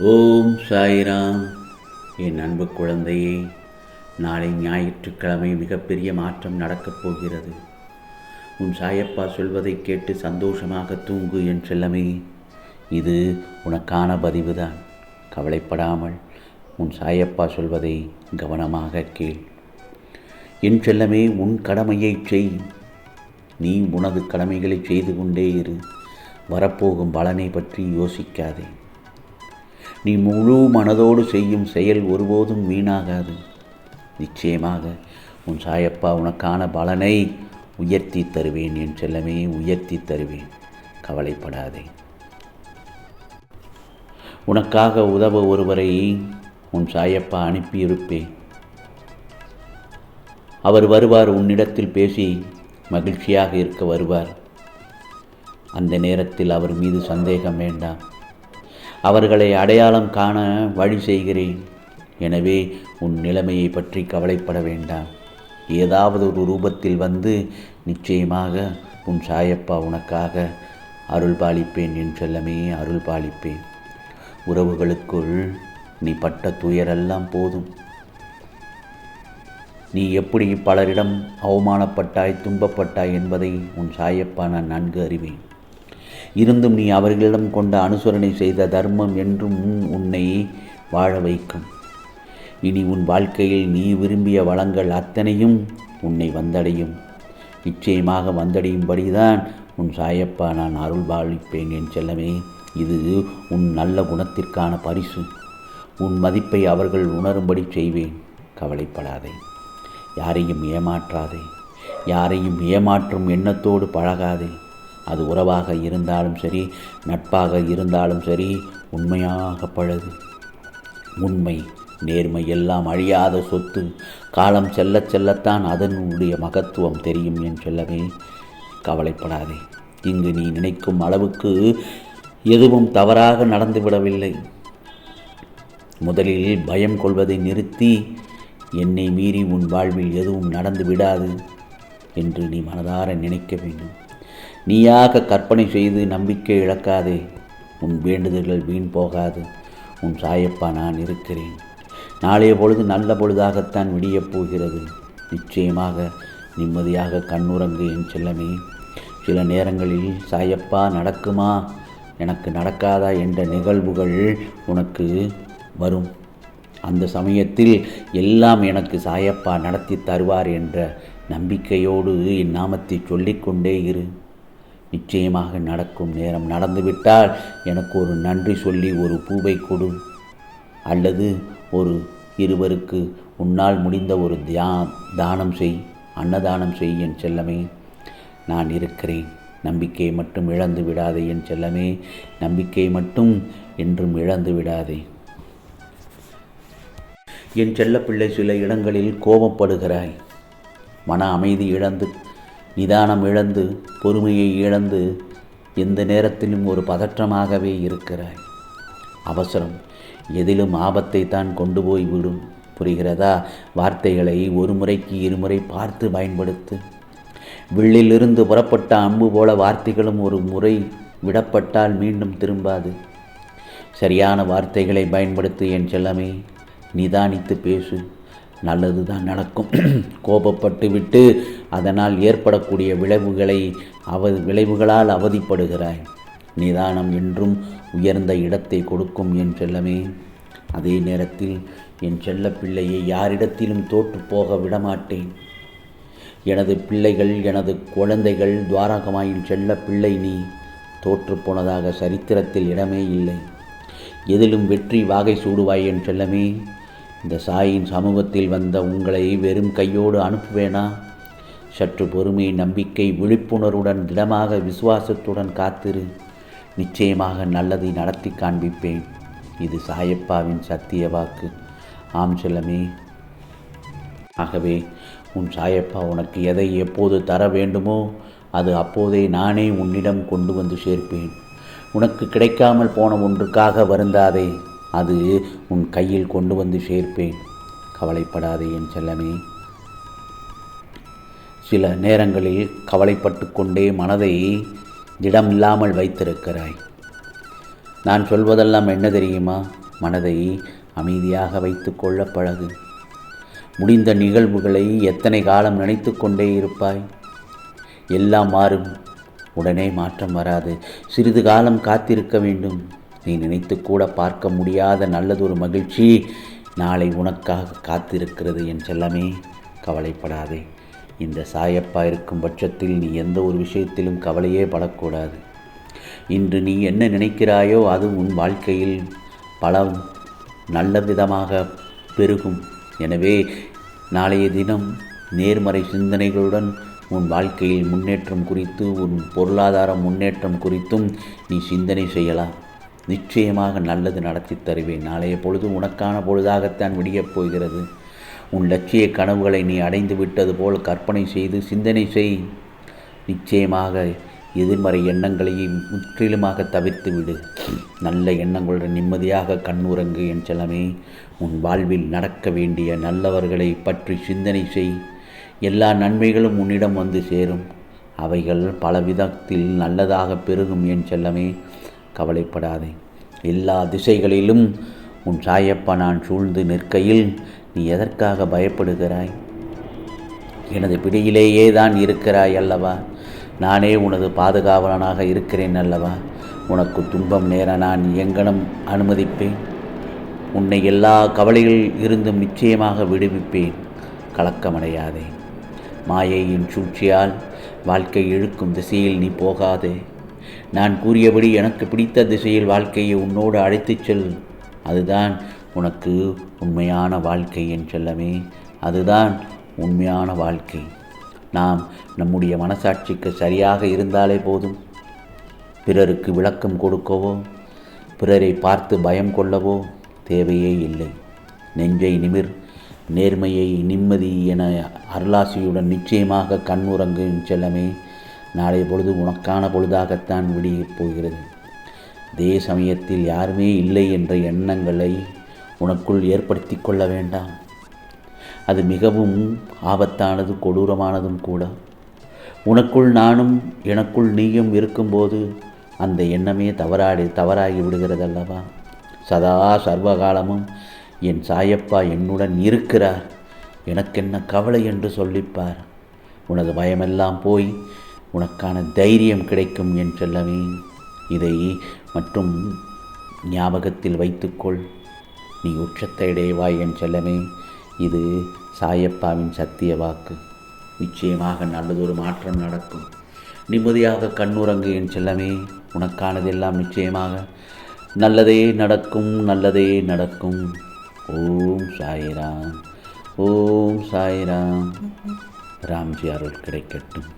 ஓம் சாய்ராம். என் அன்பு குழந்தையே நாளை ஞாயிற்றுக்கிழமை மிகப்பெரிய மாற்றம் நடக்கப் போகிறது. உன் சாயப்பா சொல்வதை கேட்டு சந்தோஷமாக தூங்கு என் செல்லமே. இது உனக்கான பதிவுதான். கவலைப்படாமல் உன் சாயப்பா சொல்வதை கவனமாக கேள். என் செல்லமே உன் கடமையை செய். நீ உனது கடமைகளை செய்து கொண்டே இரு. வரப்போகும் பலனை பற்றி யோசிக்காதே. நீ முழு மனதோடு செய்யும் செயல் ஒருபோதும் வீணாகாது. நிச்சயமாக உன் சாயப்பா உனக்கான பலனை உயர்த்தி தருவேன் என் செல்லமே உயர்த்தி தருவேன். கவலைப்படாதே. உனக்காக உதவ ஒருவரை உன் சாயப்பா அனுப்பியிருப்பேன். அவர் வருவார் உன்னிடத்தில் பேசி மகிழ்ச்சியாக இருக்க வருவார். அந்த நேரத்தில் அவர் மீது சந்தேகம் வேண்டாம். அவர்களை அடையாளம் காண வழி செய்கிறேன். எனவே உன் நிலைமையை பற்றி கவலைப்பட வேண்டாம். ஏதாவது ஒரு ரூபத்தில் வந்து நிச்சயமாக உன் சாயப்பா உனக்காக அருள் பாலிப்பேன் என் செல்லமே அருள் பாலிப்பேன். உறவுகளுக்குள் நீ பட்ட துயரெல்லாம் போதும். நீ எப்படி பலரிடம் அவமானப்பட்டாய் துன்பப்பட்டாய் என்பதை உன் சாயப்பா நான் நன்கு அறிவேன். இருந்தும் நீ அவர்களிடம் கொண்ட அனுசரணை செய்த தர்மம் என்றும் உன்னை வாழ வைக்கும். இனி உன் வாழ்க்கையில் நீ விரும்பிய வளங்கள் அத்தனையும் உன்னை வந்தடையும். நிச்சயமாக வந்தடையும்படிதான் உன் சாயப்பா நான் அருள் பாலிப்பேன் என் செல்லமே. இது உன் நல்ல குணத்திற்கான பரிசு. உன் மதிப்பை அவர்கள் உணரும்படி செய்வேன். கவலைப்படாதே. யாரையும் ஏமாற்றாதே. யாரையும் ஏமாற்றும் எண்ணத்தோடு பழகாதே. அது உறவாக இருந்தாலும் சரி நட்பாக இருந்தாலும் சரி உண்மையாக பழகு. உண்மை நேர்மை எல்லாம் அழியாத சொத்து. காலம் செல்ல செல்லத்தான் அதனுடைய மகத்துவம் தெரியும் என் சொல்லவே கவலைப்படாதே. இங்கு நீ நினைக்கும் அளவுக்கு எதுவும் தவறாக நடந்துவிடவில்லை. முதலில் பயம் கொள்வதை நிறுத்தி என்னை மீறி உன் வாழ்வில் எதுவும் நடந்து விடாது என்று நீ மனதார நினைக்க வேண்டும். நீயாக கற்பனை செய்து நம்பிக்கை இழக்காதே. உன் வேண்டுதல்கள் வீண் போகாது. உன் சாயப்பா நான் இருக்கிறேன். நாளைய பொழுது நல்ல பொழுதாகத்தான் விடியப் போகிறது. நிச்சயமாக நிம்மதியாக கண்ணுறங்கு என் செல்லமே. சில நேரங்களில் சாயப்பா நடக்குமா? எனக்கு நடக்காதா? என்ற நிகழ்வுகள் உனக்கு வரும். அந்த சமயத்தில் எல்லாம் எனக்கு சாயப்பா நடத்தி தருவார் என்ற நம்பிக்கையோடு என் நாமத்தை சொல்லிக்கொண்டே இரு. நிச்சயமாக நடக்கும் நேரம் நடந்துவிட்டால் எனக்கு ஒரு நன்றி சொல்லி ஒரு பூவை கொடு. அல்லது ஒரு இருவருக்கு உன்னால் முடிந்த ஒரு தியா தானம் செய் அன்னதானம் செய் என் செல்லமே. நான் இருக்கிறேன். நம்பிக்கையை மட்டும் இழந்து விடாதே என் செல்லமே. நம்பிக்கையை மட்டும் என்றும் இழந்து விடாதே. என் செல்லப்பிள்ளை சில இடங்களில் கோபப்படுகிறாய். மன அமைதி இழந்து நிதானம் இழந்து பொறுமையை இழந்து எந்த நேரத்திலும் ஒரு பதற்றமாகவே இருக்கிறாய். அவசரம். எதிலும் ஆபத்தை தான் கொண்டு போய் விடும். புரிகிறதா? வார்த்தைகளை ஒரு முறைக்கு இருமுறை பார்த்து பயன்படுத்து. வில்லிலிருந்து புறப்பட்ட அம்பு போல வார்த்தைகளும் ஒரு முறை விடப்பட்டால் மீண்டும் திரும்பாது. சரியான வார்த்தைகளை பயன்படுத்து என் செல்லமே. நிதானித்து பேசு. நல்லது தான் நடக்கும். கோபப்பட்டு விட்டு அதனால் ஏற்படக்கூடிய விளைவுகளை அவ விளைவுகளால் அவதிப்படுகிறாய். நிதானம் என்றும் உயர்ந்த இடத்தை கொடுக்கும் என் செல்லமே. அதே நேரத்தில் என் செல்ல பிள்ளையை யாரிடத்திலும் தோற்று போக விடமாட்டேன். எனது பிள்ளைகள் எனது குழந்தைகள் துவாரகமாயின் செல்ல பிள்ளை நீ. தோற்று போனதாக சரித்திரத்தில் இடமே இல்லை. எதிலும் வெற்றி வாகை சூடுவாய் என் செல்லமே. இந்த சாயின் சமூகத்தில் வந்த உங்களை வெறும் கையோடு அனுப்புவேனா? சற்று பொறுமை நம்பிக்கை விழிப்புணர்வுடன் திடமாக விசுவாசத்துடன் காத்திரு. நிச்சயமாக நல்லதை நடத்தி காண்பிப்பேன். இது சாயப்பாவின் சத்திய வாக்கு. ஆம் செல்லமே. ஆகவே உன் சாயப்பா உனக்கு எதை எப்போது தர வேண்டுமோ அது அப்போதே நானே உன்னிடம் கொண்டு வந்து சேர்ப்பேன். உனக்கு கிடைக்காமல் போன ஒன்றுக்காக வருந்தாதே. அது உன் கையில் கொண்டு வந்து சேர்ப்பேன். கவலைப்படாதே என் செல்லமே. சில நேரங்களில் கவலைப்பட்டு கொண்டே மனதை திடமில்லாமல் வைத்திருக்கிறாய். நான் சொல்வதெல்லாம் என்ன தெரியுமா? மனதை அமைதியாக வைத்து கொள்ள பழகு. முடிந்த நிகழ்வுகளை எத்தனை காலம் நினைத்து கொண்டே இருப்பாய்? எல்லாம் மாறும். உடனே மாற்றம் வராது. சிறிது காலம் காத்திருக்க வேண்டும். நீ நினைத்து கூட பார்க்க முடியாத நல்லதொரு மகிழ்ச்சி நாளை உனக்காக காத்திருக்கிறது என் செல்லமே. கவலைப்படாதே. இந்த சாயப்பா இருக்கும் பட்சத்தில் நீ எந்த ஒரு விஷயத்திலும் கவலையே படக்கூடாது. இன்று நீ என்ன நினைக்கிறாயோ அது உன் வாழ்க்கையில் பல நல்ல விதமாக பெருகும். எனவே நாளைய தினம் நேர்மறை சிந்தனைகளுடன் உன் வாழ்க்கையில் முன்னேற்றம் குறித்து உன் பொருளாதார முன்னேற்றம் குறித்தும் நீ சிந்தனை செய்யலாம். நிச்சயமாக நல்லது நடத்தி தருவேன். நாளைய பொழுது உனக்கான பொழுதாகத்தான் விடியப் போகிறது. உன் லட்சிய கனவுகளை நீ அடைந்து விட்டது போல் கற்பனை செய்து சிந்தனை செய். நிச்சயமாக எதிர்மறை எண்ணங்களையும் முற்றிலுமாக தவிர்த்து விடு. நல்ல எண்ணங்களுடன் நிம்மதியாக கண்ணுறங்கு என் செல்லமே. உன் வாழ்வில் நடக்க வேண்டிய நல்லவர்களை பற்றி சிந்தனை செய். எல்லா நன்மைகளும் உன்னிடம் வந்து சேரும். அவைகள் பல விதத்தில் நல்லதாக பெருகும் என் செல்லமே. கவலைப்படாதே. எல்லா திசைகளிலும் உன் சாயப்பா நான் சூழ்ந்து நிற்கையில் நீ எதற்காக பயப்படுகிறாய்? எனது பிடியிலேயே தான் இருக்கிறாய் அல்லவா? நானே உனது பாதுகாவலனாக இருக்கிறேன் அல்லவா? உனக்கு துன்பம் நேர நான் எங்கனம் அனுமதிப்பேன். உன்னை எல்லா கவலைகள் இருந்தும் நிச்சயமாக விடுவிப்பேன். கலக்கமடையாதே. மாயையின் சூழ்ச்சியால் வாழ்க்கை இழுக்கும் திசையில் நீ போகாதே. நான் கூறியபடி எனக்கு பிடித்த திசையில் வாழ்க்கையை உன்னோடு அழைத்துச் செல். அதுதான் உனக்கு உண்மையான வாழ்க்கை என் செல்லமே. அதுதான் உண்மையான வாழ்க்கை. நாம் நம்முடைய மனசாட்சிக்கு சரியாக இருந்தாலே போதும். பிறருக்கு விளக்கம் கொடுக்கவோ பிறரை பார்த்து பயம் கொள்ளவோ தேவையே இல்லை. நெஞ்சை நிமிர் நேர்மையை நிம்மதி என அருளாசியுடன் நிச்சயமாக கண்ணுறங்கு செல்லமே. நாளைய பொழுது உனக்கான பொழுதாகத்தான் விடியப் போகிறது. அதே சமயத்தில் யாருமே இல்லை என்ற எண்ணங்களை உனக்குள் ஏற்படுத்தி கொள்ள வேண்டாம். அது மிகவும் ஆபத்தானது கொடூரமானதும் கூட. உனக்குள் நானும் எனக்குள் நீயும் இருக்கும்போது அந்த எண்ணமே தவறாடி தவறாகி விடுகிறதல்லவா? சதா சர்வகாலமும் என் சாயப்பா என்னுடன் இருக்கிறார். எனக்கென்ன கவலை என்று சொல்லிப்பார். உனது பயமெல்லாம் போய் உனக்கான தைரியம் கிடைக்கும் என் செல்லவே இதை மற்றும் ஞாபகத்தில் வைத்துக்கொள். நீ உச்சத்தை அடைவாய் என் செல்லமே. இது சாயப்பாவின் சத்திய வாக்கு. நிச்சயமாக நல்லதொரு மாற்றம் நடக்கும். நிம்மதியாக கண்ணுறங்கு என் செல்லமே. உனக்கானதெல்லாம் நிச்சயமாக நல்லதே நடக்கும் நல்லதே நடக்கும். ஓம் சாய்ராம். ஓம் சாய்ராம். ராம்ஜி அருள் கிடைக்கட்டும்.